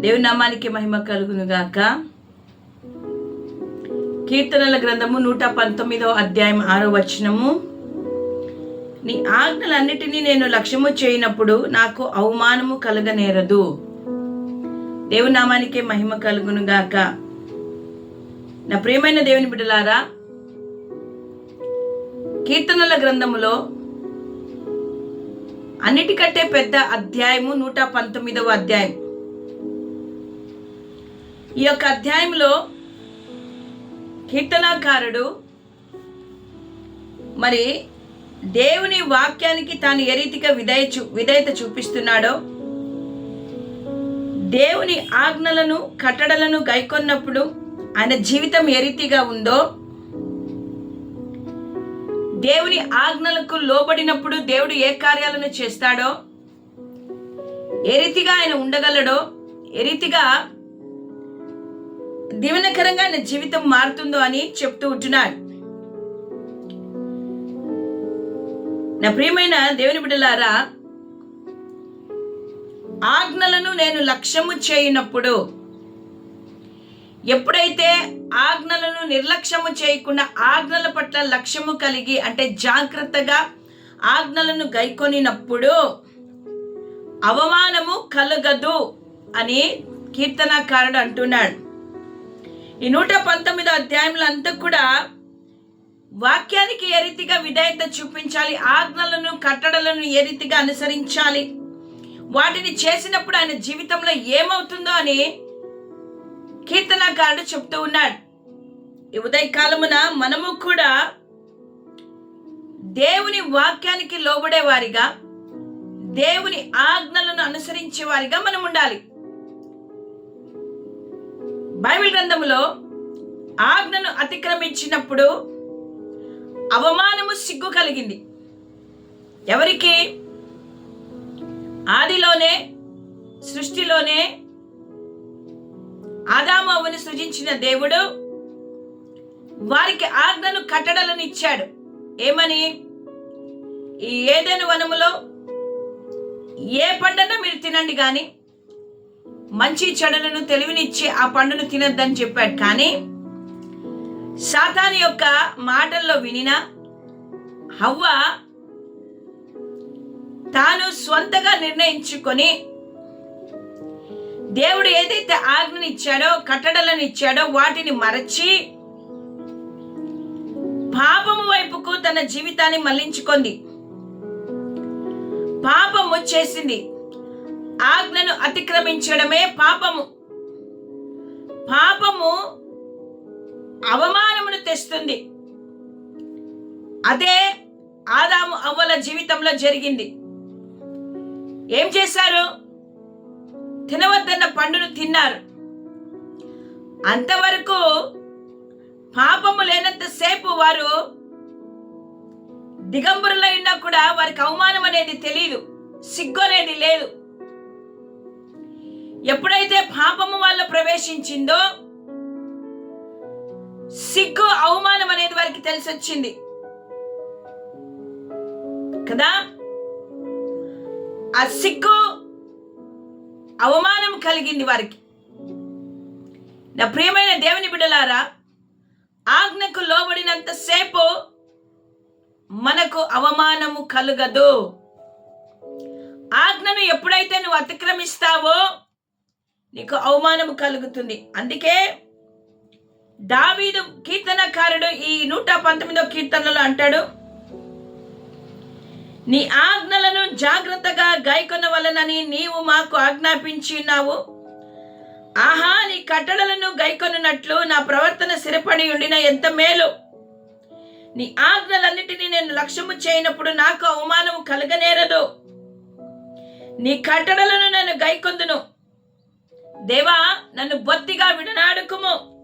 దేవుని నామానికి మహిమ కలుగును గాక కీర్తనల గ్రంథము నూట పంతొమ్మిదవ అధ్యాయం ఆరో వచనము. నీ ఆజ్ఞలన్నిటినీ నేను లక్ష్యము చేయనప్పుడు నాకు అవమానము కలగనేరదు. దేవునామానికే మహిమ కలుగును గాక నా ప్రియమైన దేవుని బిడ్డలారా కీర్తనల గ్రంథములో అన్నిటికంటే పెద్ద అధ్యాయము నూట పంతొమ్మిదవ అధ్యాయం. ఈ యొక్క అధ్యాయంలో కీర్తనాకారుడు మరి దేవుని వాక్యానికి తాను ఏ రీతిగా విధేయ చూ విధేయత చూపిస్తున్నాడో దేవుని ఆజ్ఞలను కట్టడలను గైకొన్నప్పుడు ఆయన జీవితం ఏ రీతిగా ఉందో దేవుని ఆజ్ఞలకు లోబడినప్పుడు దేవుడు ఏ కార్యాలను చేస్తాడో ఏ రీతిగా ఆయన ఉండగలడో ఏ రీతిగా దీవెనకరంగా నా జీవితం మారుతుందో అని చెప్తూ ఉంటున్నాడు. నా ప్రియమైన దేవుని బిడ్డలారా ఆజ్ఞలను నేను లక్ష్యము చేయనప్పుడు ఎప్పుడైతే ఆజ్ఞలను నిర్లక్ష్యము చేయకుండా ఆజ్ఞల పట్ల లక్ష్యము కలిగి అంటే జాగ్రత్తగా ఆజ్ఞలను గైకొనినప్పుడు అవమానము కలగదు అని కీర్తనాకారుడు అంటున్నాడు. ఈ నూట పంతొమ్మిదో అధ్యాయంలో అంతా కూడా వాక్యానికి ఏ రీతిగా విధేయత చూపించాలి ఆజ్ఞలను కట్టడలను ఏ రీతిగా అనుసరించాలి వాటిని చేసినప్పుడు ఆయన జీవితంలో ఏమవుతుందో అని కీర్తనకారుడు చెప్తూ ఉన్నాడు. ఈ ఉదయకాలమున మనము కూడా దేవుని వాక్యానికి లోబడే వారిగా దేవుని ఆజ్ఞలను అనుసరించే వారిగా మనం ఉండాలి బైబిల్ గ్రంథములో ఆజ్ఞను అతిక్రమించినప్పుడు అవమానము సిగ్గు కలిగింది. ఎవరికి? ఆదిలోనే సృష్టిలోనే ఆదాము సృజించిన దేవుడు వారికి ఆజ్ఞను కట్టడలను ఇచ్చాడు. ఏమని? ఈ ఏదైనా వనములో ఏ పండున మీరు తినండి కానీ మంచి చెడులను తెలివినిచ్చి ఆ పండును తినద్దని చెప్పాడు. కానీ సాతాని యొక్క మాటల్లో వినిన హవ్వ తాను స్వంతగా నిర్ణయించుకొని దేవుడు ఏదైతే ఆజ్ఞని ఇచ్చాడో కట్టడలను ఇచ్చాడో వాటిని మరచి పాపము వైపుకు తన జీవితాన్ని మళ్ళించుకుంది. పాపము చేసింది ఆజ్ఞను అతిక్రమించడమే పాపము. పాపము అవమానమును తెస్తుంది. అదే ఆదాము అవ్వల జీవితంలో జరిగింది. ఏం చేశారు? తినవద్దన్న పండును తిన్నారు. అంతవరకు పాపము లేనంతసేపు వారు దిగంబరులైనా కూడా వారికి అవమానం అనేది తెలియదు సిగ్గు అనేది లేదు. ఎప్పుడైతే పాపము వల్ల ప్రవేశించిందో సిగ్గు అవమానం అనేది వారికి తెలిసి వచ్చింది కదా? ఆ సిగ్గు అవమానం కలిగింది వారికి. నా ప్రియమైన దేవుని బిడ్డలారా ఆజ్ఞకు లోబడినంతసేపు మనకు అవమానము కలుగదు. ఆజ్ఞను ఎప్పుడైతే నువ్వు అతిక్రమిస్తావో నీకు అవమానము కలుగుతుంది. అందుకే దావీదు కీర్తనకారుడు ఈ నూట పంతొమ్మిదో కీర్తనలో అంటాడు నీ ఆజ్ఞలను జాగ్రత్తగా గాయకొన వలనని నీవు మాకు ఆజ్ఞాపించి ఉన్నావు. ఆహా నీ కట్టడలను గైకొనున్నట్లు నా ప్రవర్తన స్థిరపడి ఉండిన ఎంత మేలు. నీ ఆజ్ఞలన్నిటినీ నేను లక్ష్యము చేయనప్పుడు నాకు అవమానము కలగనేరదు. నీ కట్టడలను నేను గైకొందును దేవా నన్ను బొత్తిగా విడనాడుకుము.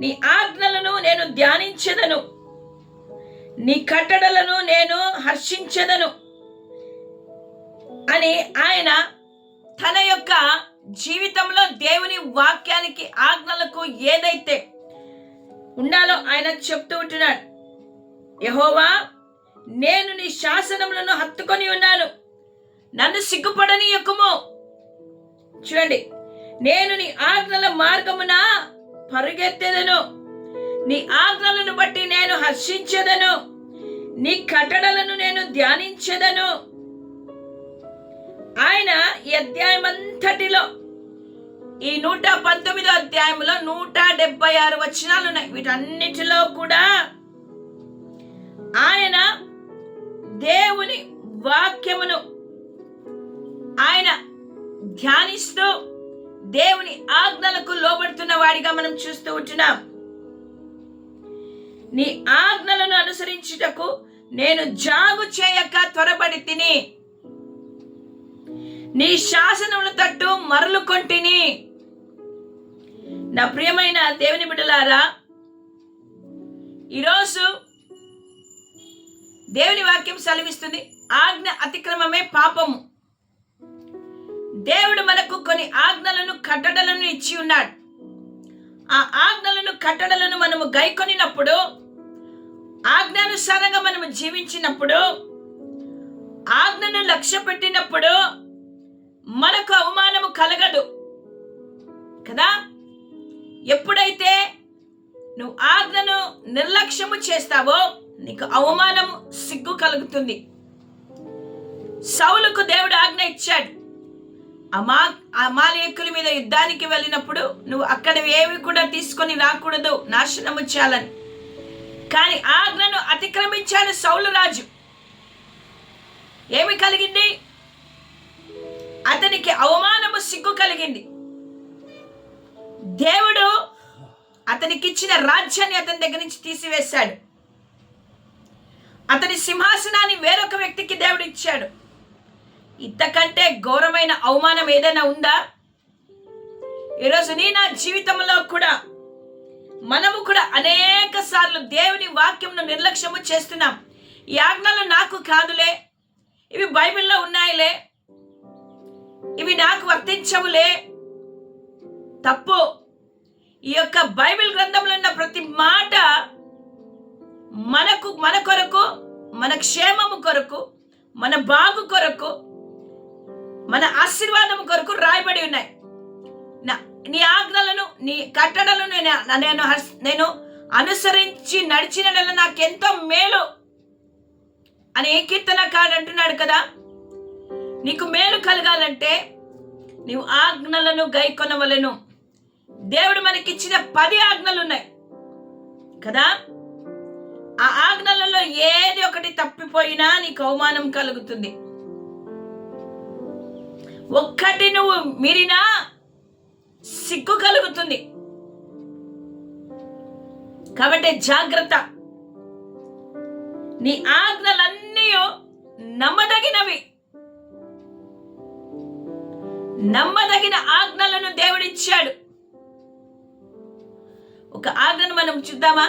నీ ఆజ్ఞలను నేను ధ్యానించదను. నీ కట్టడలను నేను హర్షించదను అని ఆయన తన యొక్క జీవితంలో దేవుని వాక్యానికి ఆజ్ఞలకు ఏదైతే ఉండాలో ఆయన చెప్తూ ఉంటున్నాడు. యహోవా నేను నీ హత్తుకొని ఉన్నాను. నన్ను సిగ్గుపడని ఎక్కుమో చూడండి. నేను నీ ఆజ్ఞల మార్గమున పరుగెత్తెదను. నీ ఆజ్ఞలను బట్టి నేను హర్షించెదను. నీ కట్టడలను నేను ధ్యానించెదను. ఆయన ఈ అధ్యాయం అంతటిలో ఈ నూట పంతొమ్మిదో అధ్యాయంలో నూట డెబ్బై ఆరు వచనాలు ఉన్నాయి. వీటన్నిటిలో కూడా ఆయన దేవుని వాక్యమును ధ్యానిస్తూ దేవుని ఆజ్ఞలకు లోబడుతున్న వాడిగా మనం చూస్తూ ఉంటున్నాం. నీ ఆజ్ఞలను అనుసరించుటకు నేను జాగు చేయక త్వరపడి తిని నీ శాసనముల తట్టు మరలు కొంటిని. నా ప్రియమైన దేవుని బిడ్డలారా ఈరోజు దేవుని వాక్యం సెలవిస్తుంది ఆజ్ఞ అతిక్రమమే పాపము. దేవుడు మనకు కొన్ని ఆజ్ఞలను కట్టడలను ఇచ్చి ఉన్నాడు. ఆ ఆజ్ఞలను కట్టడలను మనము గైకొనినప్పుడు ఆజ్ఞానుసారంగా మనము జీవించినప్పుడు ఆజ్ఞను లక్ష్య పెట్టినప్పుడు మనకు అవమానము కలగదు. కదా? ఎప్పుడైతే నువ్వు ఆజ్ఞను నిర్లక్ష్యము చేస్తావో నీకు అవమానము సిగ్గు కలుగుతుంది. సౌలుకు దేవుడు ఆజ్ఞ ఇచ్చాడు. అమా అమాలేకుల మీద యుద్ధానికి వెళ్ళినప్పుడు నువ్వు అక్కడ ఏవి కూడా తీసుకొని రాకూడదు నాశనము చేయాలని. కానీ ఆజ్ఞను అతిక్రమించాడు సౌలరాజు ఏమి కలిగింది? అతనికి అవమానము సిగ్గు కలిగింది. దేవుడు అతనికి ఇచ్చిన రాజ్యాన్ని అతని దగ్గర నుంచి తీసివేశాడు. అతని సింహాసనాన్ని వేరొక వ్యక్తికి దేవుడు ఇచ్చాడు. ఇంతకంటే ఘోరమైన అవమానం ఏదైనా ఉందా? ఈరోజు నీ నా జీవితంలో కూడా మనము కూడా అనేక సార్లు దేవుని వాక్యంను నిర్లక్ష్యము చేస్తున్నాం. ఈ ఆజ్ఞలు నాకు కాదులే. ఇవి బైబిల్లో ఉన్నాయిలే. ఇవి నాకు వర్తించవులే. తప్పు. ఈ యొక్క బైబిల్ గ్రంథంలో ఉన్న ప్రతి మాట మనకు మన కొరకు మన క్షేమము కొరకు మన బాగు కొరకు మన ఆశీర్వాదం కొరకు రాయబడి ఉన్నాయి. నా నీ ఆజ్ఞలను నీ కట్టడలను నేను నేను నేను అనుసరించి నడిచిన నాకెంతో మేలు అని ఏ కీర్తనకాడు అంటున్నాడు కదా. నీకు మేలు కలగాలంటే నీవు ఆజ్ఞలను గైకొనవలను. దేవుడు మనకిచ్చిన పది ఆజ్ఞలు ఉన్నాయి కదా? ఆ ఆజ్ఞలలో ఏది ఒకటి తప్పిపోయినా నీకు అవమానం కలుగుతుంది. ఒక్కటి నువ్వు మీరినా సిగ్గు కలుగుతుంది. కాబట్టి జాగ్రత్త. నీ ఆజ్ఞలన్నీ నమ్మదగినవి. నమ్మదగిన ఆజ్ఞలను దేవుడిచ్చాడు. ఒక ఆజ్ఞను మనం చూద్దామా?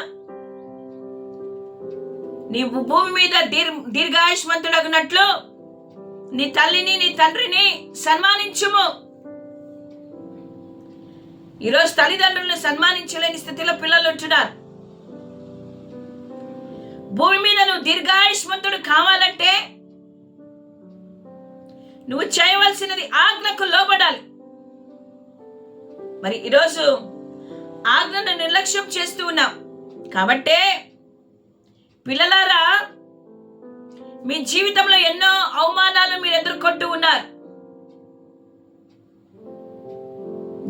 నీవు భూమి మీద దీర్ దీర్ఘాయుష్మంతుడగినట్లు నీ తల్లిని నీ తండ్రిని సన్మానించుము. ఈరోజు తల్లిదండ్రులను సన్మానించలేని స్థితిలో పిల్లలు ఉంటున్నారు. భూమి మీద నువ్వు దీర్ఘాయుష్మంతుడు కావాలంటే నువ్వు చేయవలసినది ఆజ్ఞకు లోబడాలి. మరి ఈరోజు ఆజ్ఞను నిర్లక్ష్యం చేస్తూ ఉన్నాం. కాబట్టే పిల్లలారా మీ జీవితంలో ఎన్నో అవమానాలు మీరు ఎదుర్కొంటూ ఉన్నారు.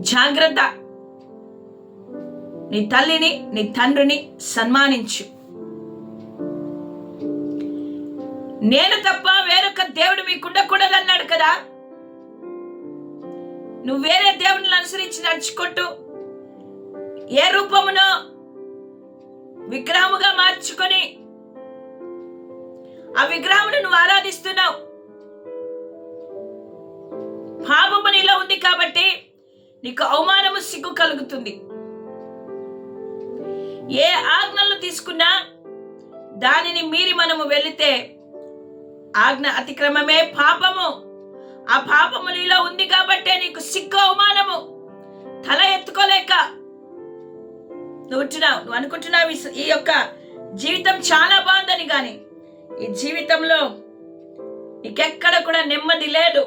జాగ్రత్త. నీ తల్లిని నీ తండ్రిని సన్మానించు. నేను తప్ప వేరొక దేవుడు మీకు ఉండకూడదు అన్నాడు కదా? నువ్వు వేరే దేవుడిని అనుసరించి నడుచుకుంటూ ఏ రూపమునో విగ్రహముగా మార్చుకో ఆ విగ్రహమును నువ్వు ఆరాధిస్తున్నావు. పాపము నీలో ఉంది కాబట్టి నీకు అవమానము సిగ్గు కలుగుతుంది. ఏ ఆజ్ఞలు తీసుకున్నా దానిని మీరి మనము వెళితే ఆజ్ఞ అతిక్రమమే పాపము. ఆ పాపము నీలో ఉంది కాబట్టే నీకు సిగ్గు అవమానము. తల ఎత్తుకోలేక నువ్వు నువ్వు అనుకుంటున్నావు ఈ యొక్క జీవితం చాలా బాగుందని కానీ ఈ జీవితంలో నీకెక్కడ కూడా నెమ్మది లేదు.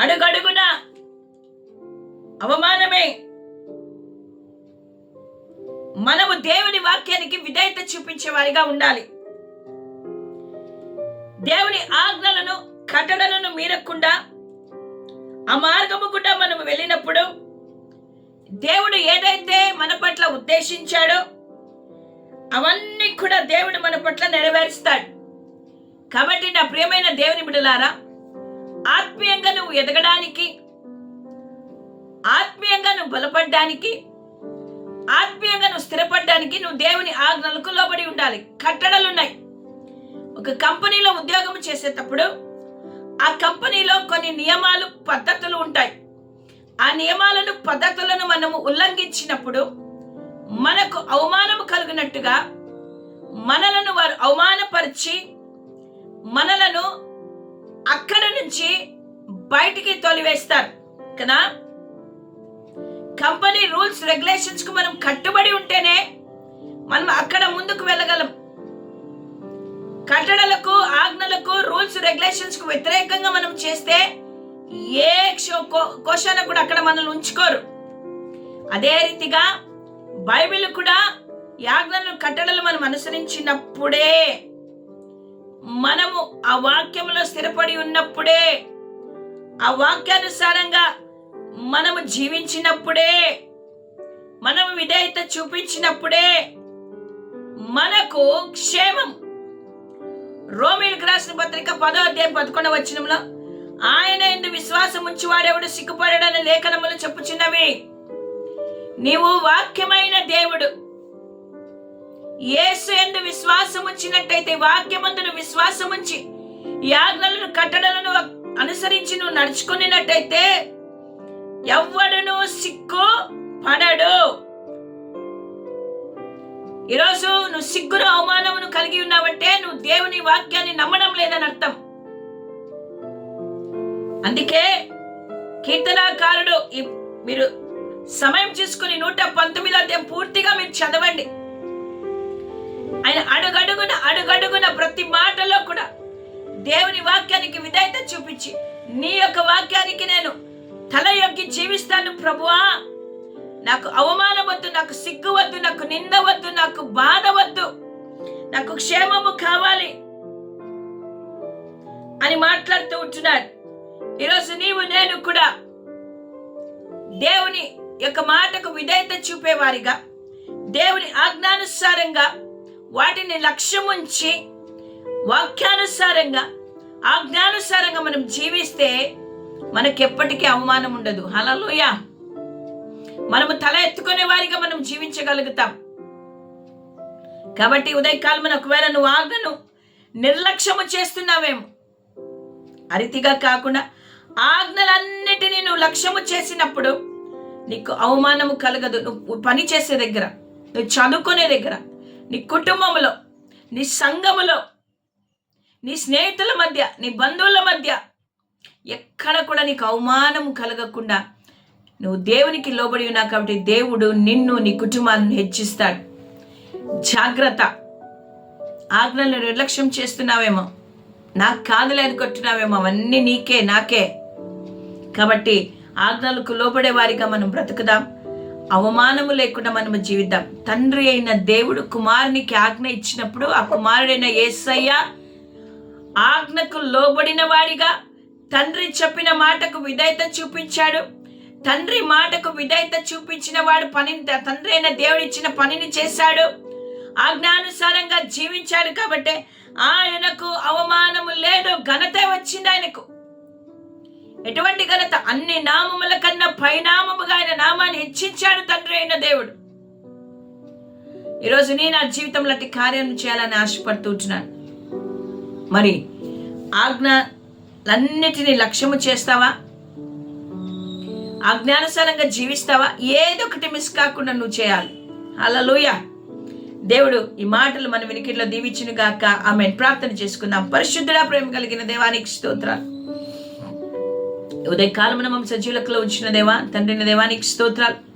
అడుగడుగున అవమానమే. మనము దేవుని వాక్యానికి విధేయత చూపించే వారిగా ఉండాలి. దేవుని ఆజ్ఞలను కట్టడలను మీరకుండా ఆ మార్గము గుండా మనము వెళ్ళినప్పుడు దేవుడు ఏదైతే మన పట్ల ఉద్దేశించాడో అవన్నీ కూడా దేవుడు మన పట్ల నెరవేరుస్తాడు. కాబట్టి నా ప్రియమైన దేవుని బిడలారా ఆత్మీయంగా నువ్వు ఎదగడానికి ఆత్మీయంగా నువ్వు బలపడడానికి ఆత్మీయంగా నువ్వు స్థిరపడడానికి నువ్వు దేవుని ఆజ్ఞలకు లోబడి ఉండాలి. కట్టడలు ఉన్నాయి. ఒక కంపెనీలో ఉద్యోగం చేసేటప్పుడు ఆ కంపెనీలో కొన్ని నియమాలు పద్ధతులు ఉంటాయి. ఆ నియమాలను పద్ధతులను మనము ఉల్లంఘించినప్పుడు మనకు అవమానము కలిగినట్టుగా మనలను వారు అవమానపరిచి మనలను అక్కడ నుంచి బయటికి తొలివేస్తారు కదా? కంపెనీ రూల్స్ రెగ్యులేషన్స్కు మనం కట్టుబడి ఉంటేనే మనం అక్కడ ముందుకు వెళ్ళగలం. కట్టడలకు ఆజ్ఞలకు రూల్స్ రెగ్యులేషన్స్కు వ్యతిరేకంగా మనం చేస్తే ఏ కోశాన కూడా అక్కడ మనల్ని ఉంచుకోరు. అదే రీతిగా బైబిల్ కూడా యాజ్ఞలను కట్టడలు మనం అనుసరించినప్పుడే మనము ఆ వాక్యంలో స్థిరపడి ఉన్నప్పుడే ఆ వాక్యానుసారంగా మనము జీవించినప్పుడే మనము విధేయత చూపించినప్పుడే మనకు క్షేమం. రోమిల్ రాసిన పత్రిక పదో అధ్యాయం పదకొండవ వచనంలో ఆయన ఎందు విశ్వాసం ఉంచి వాడెవడు సిగ్గుపడని లేఖనములు చెప్పుచున్నవి. నీవు వాక్యమైన దేవుడు. ఏసు ఎందు విశ్వాసం ఉంచినట్టయితే వాక్యమందును విశ్వాసం ఉంచి యాజ్ఞలను కట్టడలను అనుసరించి నువ్వు నడుచుకున్నట్టయితే ఎవ్వడును సిగ్గు పడడు. ఈరోజు నువ్వు సిగ్గును అవమానమును కలిగి ఉన్నావంటే నువ్వు దేవుని వాక్యాన్ని నమ్మడం లేదని అర్థం. అందుకే కీర్తనాకారుడు మీరు సమయం చూసుకుని నూట పంతొమ్మిదో అధ్యాయం పూర్తిగా మీరు చదవండి. ఆయన అడుగడుగున అడుగడుగున ప్రతి మాటలో కూడా దేవుని వాక్యానికి విధేయత చూపించి నీ యొక్క వాక్యానికి నేను తల యొగ్గి జీవిస్తాను ప్రభువా. నాకు అవమానం వద్దు నాకు సిగ్గు వద్దు నాకు నింద వద్దు నాకు బాధ వద్దు నాకు క్షేమము కావాలి అని మాట్లాడుతూ ఉంటున్నాడు. ఈరోజు నీవు నేను కూడా దేవుని యొక్క మాటకు విధేయత చూపేవారిగా దేవుని ఆజ్ఞానుసారంగా వాటిని లక్ష్యముంచి వాక్యానుసారంగా ఆజ్ఞానుసారంగా మనం జీవిస్తే మనకెప్పటికీ అవమానం ఉండదు. హలలోయ మనము తల ఎత్తుకునే వారిగా మనం జీవించగలుగుతాం. కాబట్టి ఉదయకాలమున ఒకవేళ నువ్వు ఆజ్ఞను నిర్లక్ష్యము చేస్తున్నావేమో అరితిగా కాకుండా ఆజ్ఞలన్నిటినీ నువ్వు లక్ష్యము చేసినప్పుడు నీకు అవమానము కలగదు. నువ్వు పని చేసే దగ్గర నువ్వు చదువుకునే దగ్గర నీ కుటుంబంలో నీ సంఘములో నీ స్నేహితుల మధ్య నీ బంధువుల మధ్య ఎక్కడ కూడా నీకు అవమానం కలగకుండా నువ్వు దేవునికి లోబడి ఉన్నావు కాబట్టి దేవుడు నిన్ను నీ కుటుంబాన్ని హెచ్చిస్తాడు. జాగ్రత్త. ఆజ్ఞలను నిర్లక్ష్యం చేస్తున్నావేమో. నాకు కాదులే అనుకుంటున్నావేమో అవన్నీ నీకే నాకే. కాబట్టి ఆజ్ఞలకు లోపడే వారిగా మనం బ్రతుకుదాం. అవమానము లేకుండా మనము జీవిద్దాం. తండ్రి అయిన దేవుడు కుమారునికి ఆజ్ఞ ఇచ్చినప్పుడు ఆ కుమారుడైన ఏసయ్య ఆజ్ఞకు లోబడిన వాడిగా తండ్రి చెప్పిన మాటకు విధేయత చూపించాడు. తండ్రి మాటకు విధేయత చూపించిన వాడు పనిని తండ్రి అయిన దేవుడు ఇచ్చిన పనిని చేశాడు. ఆజ్ఞానుసారంగా జీవించాడు కాబట్టి ఆయనకు అవమానము లేదు ఘనత వచ్చింది ఆయనకు. ఎటువంటి ఘనత అన్ని నామముల కన్నా పైనామముగా ఆయన నామాన్ని హెచ్చించాడు తండ్రి అయిన దేవుడు. ఈరోజు నేను నా జీవితంలో అట్టి కార్యం చేయాలని ఆశపడుతుంటున్నాను మరి ఆజ్ఞలన్నిటినీ లక్ష్యము చేస్తావా? ఆజ్ఞానుసారంగా జీవిస్తావా? ఏదో ఒకటి మిస్ కాకుండా నువ్వు చేయాలి. హల్లెలూయా దేవుడు ఈ మాటలు మన వినికిట్లో దీవించునుగాక. ఆమె ప్రార్థన చేసుకుందాం. పరిశుద్ధుడా ప్రేమ కలిగిన దేవానికి స్తోత్రాలు. ఉదయకాలమున మమ్మ సజీవులకులో ఉంచిన దేవా తండ్రిని దేవానికి స్తోత్రాలు.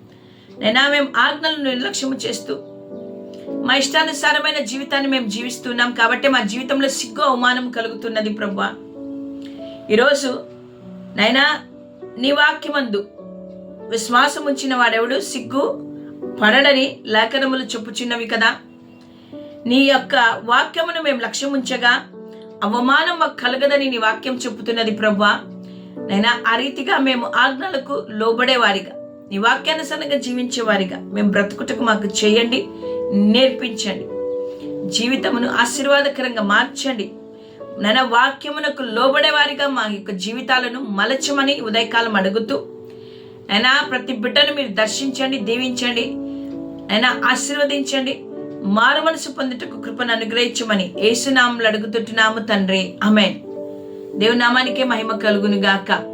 నైనా మేము ఆజ్ఞలను నిర్లక్ష్యము చేస్తూ మా ఇష్టానుసారమైన జీవితాన్ని మేము జీవిస్తున్నాం కాబట్టి మా జీవితంలో సిగ్గు అవమానం కలుగుతున్నది ప్రభా ఈరోజు నైనా నీ వాక్యమందు విశ్వాసం ఉంచిన వాడెవడు? సిగ్గు పడడని లేఖనములు చెప్పుచున్నవి కదా. నీ యొక్క వాక్యమును మేము లక్ష్యం ఉంచగా అవమానం మాకు కలగదని నీ వాక్యం చెప్పుతున్నది ప్రవ్వా నైనా ఆ రీతిగా మేము ఆజ్ఞలకు లోబడేవారిగా నీ వాక్యానుసరంగా జీవించేవారిగా మేము బ్రతుకుటకు మాకు చేయండి నేర్పించండి. జీవితమును ఆశీర్వాదకరంగా మార్చండి. నన్న వాక్యమునకు లోబడేవారిగా మా యొక్క జీవితాలను మలచమని ఉదయకాలం అడుగుతూ అయినా ప్రతి బిడ్డను మీరు దర్శించండి దీవించండి అయినా ఆశీర్వదించండి మారు మనసు పొందుటకు కృపను అనుగ్రహించమని ఏసునామలు అడుగుతుంటున్నాము తండ్రి. అమెన్ దేవునామానికే మహిమ కలుగును గాక